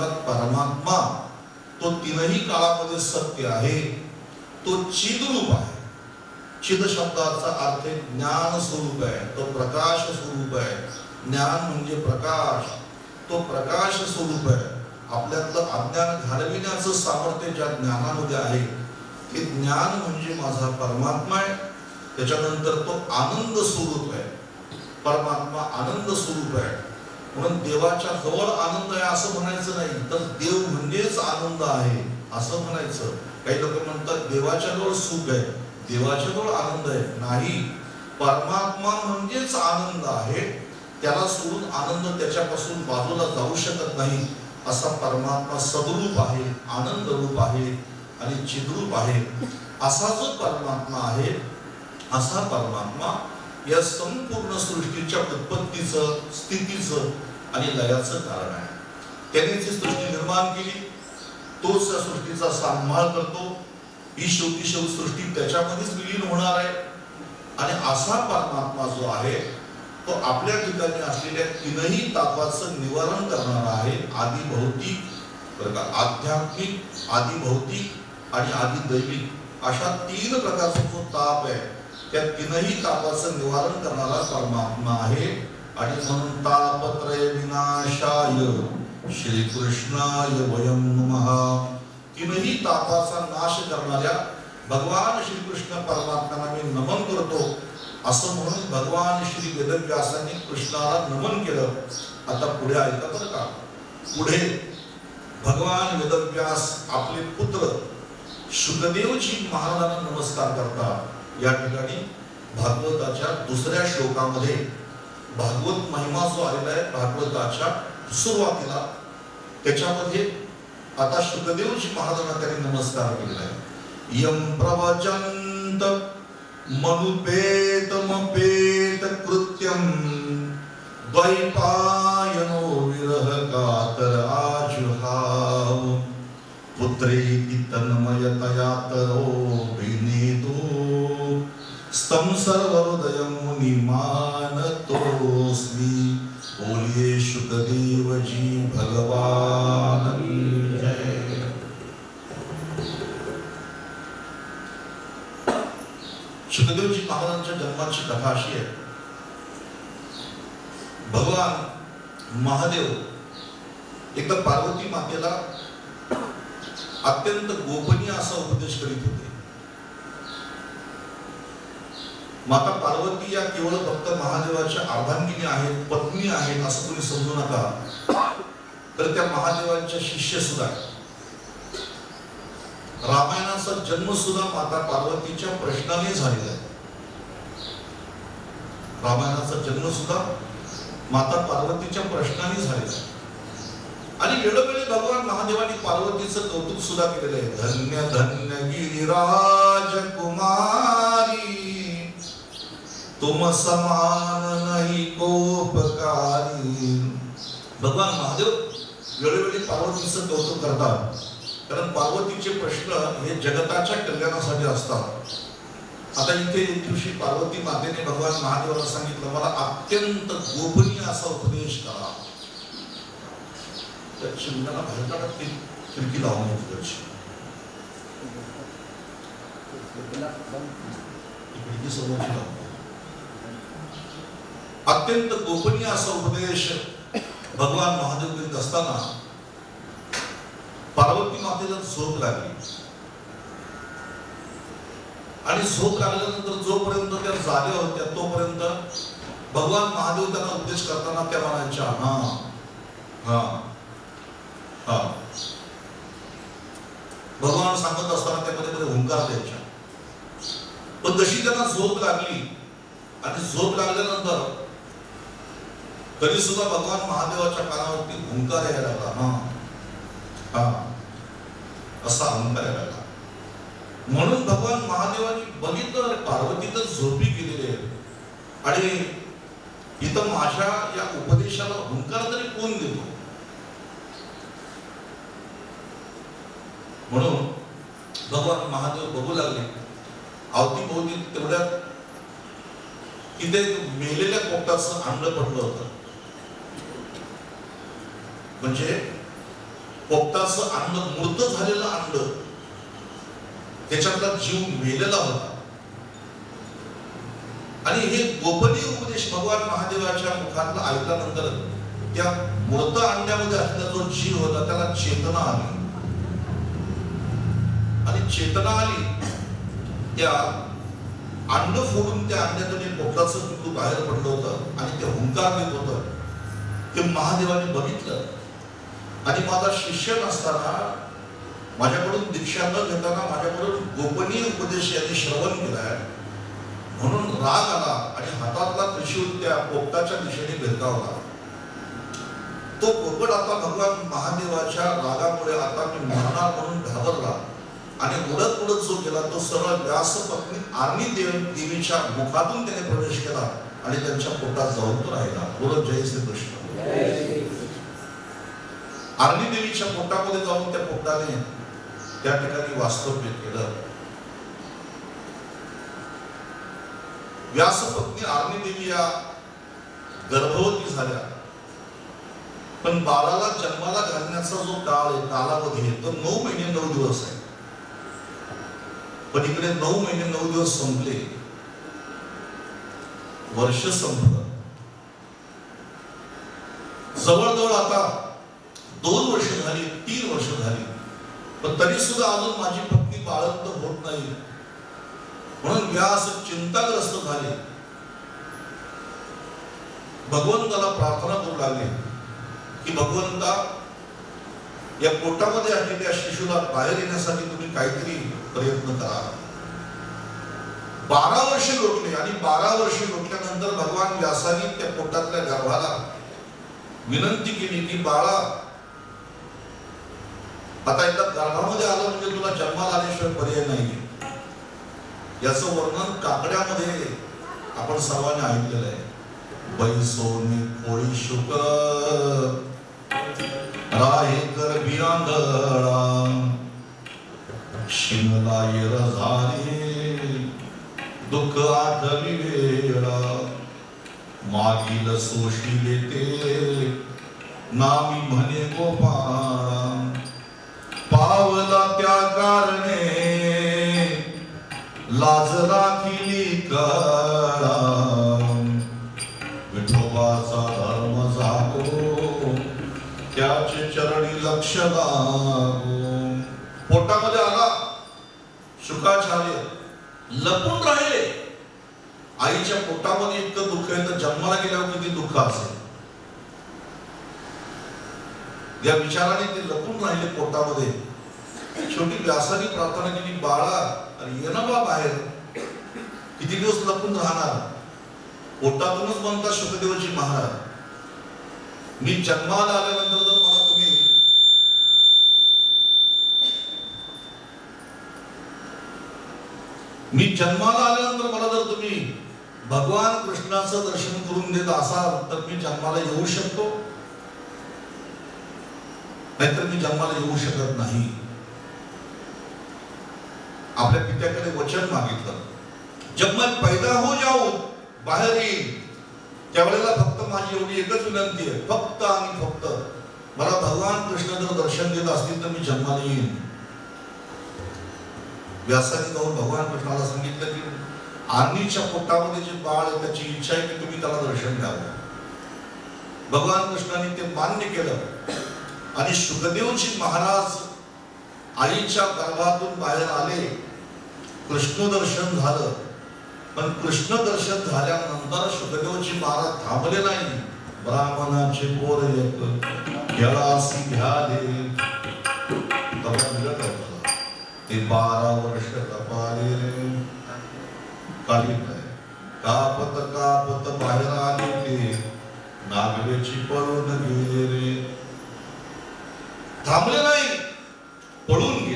म्हणतात परमात्मा तो तीनही काळामध्ये सत्य आहे तो चिदरूप आहे. चिद शब्दाचा अर्थ ज्ञान स्वरूप आहे तो प्रकाश स्वरूप आहे. ज्ञान म्हणजे प्रकाश तो प्रकाश स्वरूप आहे. आपल्यातलं अज्ञान घालविण्याचं सामर्थ्य ज्या ज्ञानामध्ये आहे ते ज्ञान म्हणजे माझा परमात्मा आहे. त्याच्यानंतर तो आनंद स्वरूप आहे. परमात्मा आनंद स्वरूप आहे. म्हणून देवाच्या जवळ आनंद आहे असं म्हणायचं नाही तर देव म्हणजेच आनंद आहे असं म्हणायचं. काही लोक म्हणतात देवाच्या जवळ सुख आहे. देवाच्या जवळ आनंद आहे. नाही. परमात्मा म्हणजेच आनंद आहे. त्याला सोडून आनंद त्याच्यापासून बाजूला जाऊ शकत नाही. असा परमात्मा सदरूप आहे आनंद रूप आहे आणि चिद्रूप आहे. असा जो परमात्मा आहे असा परमात्मा या संपूर्ण सृष्टीच्या उत्पत्तीचं स्थितीचं आणि लयाचं कारण आहे. त्याने जी सृष्टी निर्माण केली तोच त्या सृष्टीचा सांभाळ करतो. ही शेवटी शेव सृष्टी त्याच्यामध्येच विलीन होणार आहे. आणि असा परमात्मा जो आहे तो आपल्या ठिकाणी असलेल्या तीनही तापाचं निवारण करणारा आहे आधी भौतिक आध्यात्मिक आधी भौतिक आणि आधी दैविक अशा तीन प्रकारचा जो ताप आहे त्या तीनही तापाचं निवारण करणारा परमात्मा आहे. आणि म्हणून तापत्रय विनाशाय श्रीकृष्णाय वयम महा तीनही तापाचा नाश करणाऱ्या भगवान श्रीकृष्ण परमात्म्याला मी नमन करतो. असं म्हणून भगवान श्री वेदव्यासांनी कृष्णाला नमन केलं. आता पुढे ऐका बरं का. पुढे भगवान वेदव्यास आपले पुत्र सुखदेवजी महाराजांना नमस्कार करतात. या ठिकाणी भागवताच्या दुसऱ्या श्लोकामध्ये भागवत महिमा जो आलेला आहे भागवताच्या सुरुवातीला त्याच्यामध्ये आता शुकदेवजी महाराजांना त्यांनी नमस्कार केलेला आहे. यम प्रवचंत मनुपेतमपेत कृत्यम द्वैपायनो संसर्वहृदयं सर्वहृदयं मुनिमानतोऽस्मि बोलिए शुकदेव जी भगवान। की शुकदेवजी महाराजांच्या जन्माची कथा अशी आहे. भगवान महादेव एकदा पार्वती मातेला अत्यंत गोपनीय असा उपदेश करीत होते. माता पार्वती या केवळ फक्त महादेवाच्या अर्धांगिनी आहेत पत्नी आहेत असं तुम्ही समजू नका. तर त्या महादेवांच्या शिष्य सुद्धा रामायणाचा जन्म सुद्धा माता पार्वतीच्या प्रश्नाने झालेला आहे. रामायणाचा जन्म सुद्धा माता पार्वतीच्या प्रश्नाने झालेला आहे. आणि वेळोवेळी भगवान महादेवाने पार्वतीचं कौतुक सुद्धा केलेलं आहे. धन्य धन्य गिरिराज कुमार. तुम समान नाही कोपकारी। भगवान महादेव वेळोवेळी पार्वतीचं कौतुक करतात. कारण पार्वतीचे प्रश्न हे जगताच्या कल्याणासाठी असतात. आता इथे एक दिवशी पार्वती मातेने भगवान महादेवाला सांगितलं मला अत्यंत गोपनीय असा उपदेश करा. त्या चिमण्याला बाहेर काढत ती खिडकी लावून खिडकी समोरची लावून. अत्यंत गोपनीय असा उपदेश भगवान महादेव करीत असताना पार्वती मातेला झोप लागली. आणि झोप लागल्यानंतर जोपर्यंत त्या जागे होत्या तोपर्यंत भगवान महादेव त्यांना उपदेश करताना त्या म्हणायच्या हा हा हा. भगवान सांगत असताना त्या मध्ये मध्ये हुंकार द्यायच्या पण जशी त्यांना झोप लागली आणि झोप लागल्यानंतर तरी सुद्धा भगवान महादेवाच्या कानावरती हुंकार यायला लागला. हा. हा. असा हुंकार यायला लागला. म्हणून भगवान महादेवानी बघितलं पार्वती तर झोपी गेलेली आहे. आणि इथं माझ्या या उपदेशाला हुंकार तरी कोण देतो? म्हणून भगवान महादेव बघू लागले. अवतीभोवती तेवढ्यात तिथे मेलेल्या पोपटाचं अंड पडलं होतं. म्हणजे पोपटाचं अंड मृत झालेलं अंड त्याच्यातला जीव मेलेला होता. आणि हे गोपनीय उपदेश भगवान महादेवाच्या मुखातला ऐकल्यानंतर त्या मृत अंड्यामध्ये असलेला जो जीव होता त्याला चेतना आली. आणि चेतना आली त्या अंड फोडून त्या अंड्यातून एक पोपटाचं बाहेर पडलं होतं आणि ते हुंकार देत होतं. ते महादेवाने बघितलं. आणि माझा शिष्य नसताना माझ्याकडून दीक्षा न घेताना माझ्याकडून गोपनीय उपदेश यांनी श्रवण केलाय. म्हणून राग आला आणि हातातला त्रिशूल त्या पोपटाच्या दिशेने भिरकावला. तो पोपट आता भगवान महादेवाच्या रागामुळे आता मी मरणार म्हणून घाबरला आणि उडत उडत जो गेला तो सरळ व्यास पत्नी आणि देव देवीच्या मुखातून त्याने प्रवेश केला आणि त्यांच्या पोटात जाऊन तो राहिला. बोलत जय श्री कृष्ण आर्णी देवीच्या पोटामध्ये जाऊन त्या पोटाने त्या ठिकाणी वास्तव्य केलं. व्यासपत्नी आर्णी देवी या गर्भवती झाल्या. पण बाळाला जन्माला घालण्याचा जो काळ आहे कालावधी आहे तो नऊ महिने नऊ दिवस आहे. पण इकडे नऊ महिने नऊ दिवस संपले. वर्ष संपलं. जवळजवळ आता दोन वर्ष झाली तीन वर्ष झाली. पण तरी सुद्धा अजून माझी पत्नी बाळंत होत नाही. म्हणून व्यास चिंताग्रस्त झाले. भगवंताला प्रार्थना करू लागले की भगवंता या पोटामध्ये असलेल्या शिशूला बाहेर येण्यासाठी तुम्ही काहीतरी प्रयत्न करा. बारा वर्षे लोटले आणि बारा वर्षे लोटल्यानंतर भगवान व्यासाने त्या पोटातल्या गर्भाला विनंती केली की बाळा आता एकदा गर्भामध्ये आलं म्हणजे तुला जन्माला आल्याशिवाय पर्याय नाही. याचं वर्णन काकड्यामध्ये आपण सर्वांनी ऐकलेलं आहे. बैसोनी कोळी शुक राहे कर बिरांगळा येर झाले दुःख आठवी वेळा. मागील सोशी देते नामी म्हणे गोपाळा भावला त्या कारणे लाज राखिली काळा. विठोबाचा धर्म जागो त्याचे चरणी लक्ष लागो. पोटामध्ये आला. शुकाचार्य लपून राहिले. आईच्या पोटामध्ये इतकं दुःख आहे तर जन्माला गेल्यावर किती दुःख असेल? या विचाराने ते लपून राहिले पोटामध्ये. शेवटी व्यासाने प्रार्थना केली बाळा ये ना बा बाहेर. किती दिवस लपून राहणार? पोटातूनच बनतात शुकदेवजी महाराज. मी जन्माला आल्यानंतर जर मला तुम्ही मी जन्माला आल्यानंतर मला जर तुम्ही भगवान कृष्णाचं दर्शन करून देत असाल तर मी जन्माला येऊ शकतो? नाहीतर मी जन्माला येऊ शकत नाही. आपल्या पित्याकडे वचन मागितलं. जब मैं पैदा हो जाऊ बाहेर येईल. त्यावेळेला फक्त माझी एवढी एकच विनंती आहे. फक्त आणि फक्त मला भगवान कृष्ण जर दर्शन देत असतील तर मी जन्माला येईन. व्यासाने जाऊन भगवान कृष्णाला सांगितलं की आर्नीच्या पोटामध्ये जे बाळ आहे त्याची इच्छा आहे की तुम्ही त्याला दर्शन द्यावं भगवान कृष्णाने ते मान्य केलं. आणि सुखदेवजी महाराज आईच्या गर्भातून बाहेर आले. कृष्ण दर्शन झालं. पण कृष्ण दर्शन झाल्यानंतर सुखदेवजी महाराज थांबले नाही. ब्राह्मणाचे पोर येत गेलासी घ्याले ते बारा वर्ष तपाले रे. काली काय कापत कापत बाहेर आले ते. नागवेची पळून गेले रे. थांबले नाही. पळून गेले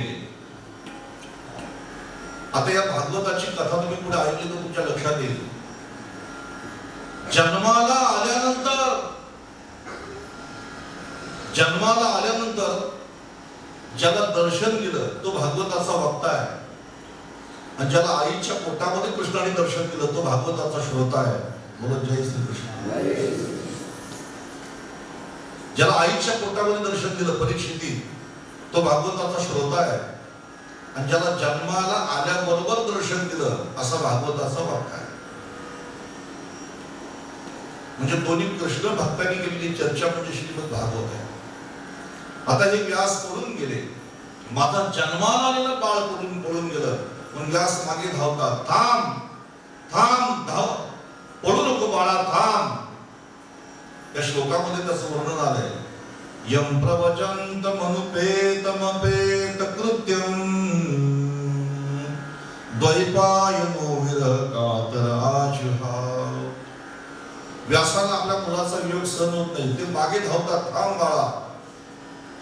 आता या भागवताची कथा तुम्ही पुढे ऐकली तर तुमच्या लक्षात येईल. जन्माला आल्यानंतर जन्माला आल्यानंतर ज्याला दर्शन दिलं तो भागवताचा वक्ता आहे. आणि ज्याला आईच्या पोटामध्ये कृष्णाने दर्शन दिलं तो भागवताचा श्रोता आहे. बोलत जय श्री कृष्ण ज्याला आईच्या पोटामध्ये दर्शन दिलं परीक्षिती तो भागवताचा श्रोता आहे. आणि ज्याला जन्माला आल्याबरोबर दर्शन दिलं असा भागवताचा वाक्य आहे. म्हणजे दोन्ही कृष्ण भक्तांनी केलेली चर्चा म्हणजे श्रीमद भागवत आहे. आता हे व्यास पळून गेले. माझा जन्माला आलेलं बाळ पळून पळून गेलं. पण व्यास मागे धावतात थांब थांब धाव. पळू नको बाळा थांब. या श्लोकामध्ये त्याचं वर्णन आलंय. यम प्रवचंत मनुपेतमपेत कृत्यम द्वैपाय विरह कातर आजुहाव व्यासाला आपल्या मुलाचा वियोग सहन होत नाही. ते मागे धावतात थांब बाळा.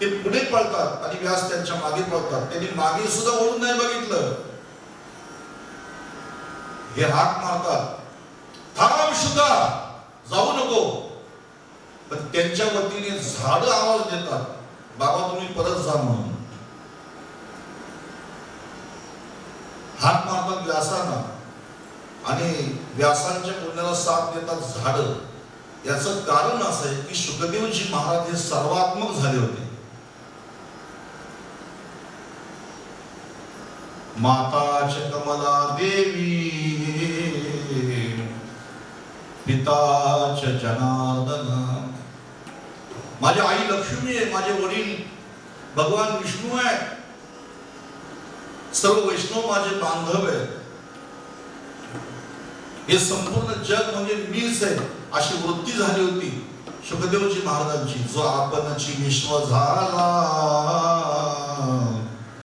ते पुढे पळतात आणि व्यास त्यांच्या मागे पळतात. त्यांनी मागे सुद्धा ओढून नाही बघितलं. हे हाक मारतात. थांब सुद्धा. जाऊ नको. पण त्यांच्या वतीने झाड आवाज देतात. बाबा तुम्ही परत जा म्हणून. हात मारतात व्यासांना. आणि व्यासांच्या पुण्याला साथ देतात झाड. याचं कारण असं आहे की सुखदेवजी महाराज हे सर्वात्मक झाले होते. माता कमला देवी पिताच जनार्दन. माझी आई लक्ष्मी आहे माझे वडील भगवान विष्णू आहे सर्व वैष्णव माझे बांधव आहे हे संपूर्ण जग म्हणजे मीच आहे अशी वृत्ती झाली होती सुखदेवजी महाराजांची. जो आपणची विश्व झाला.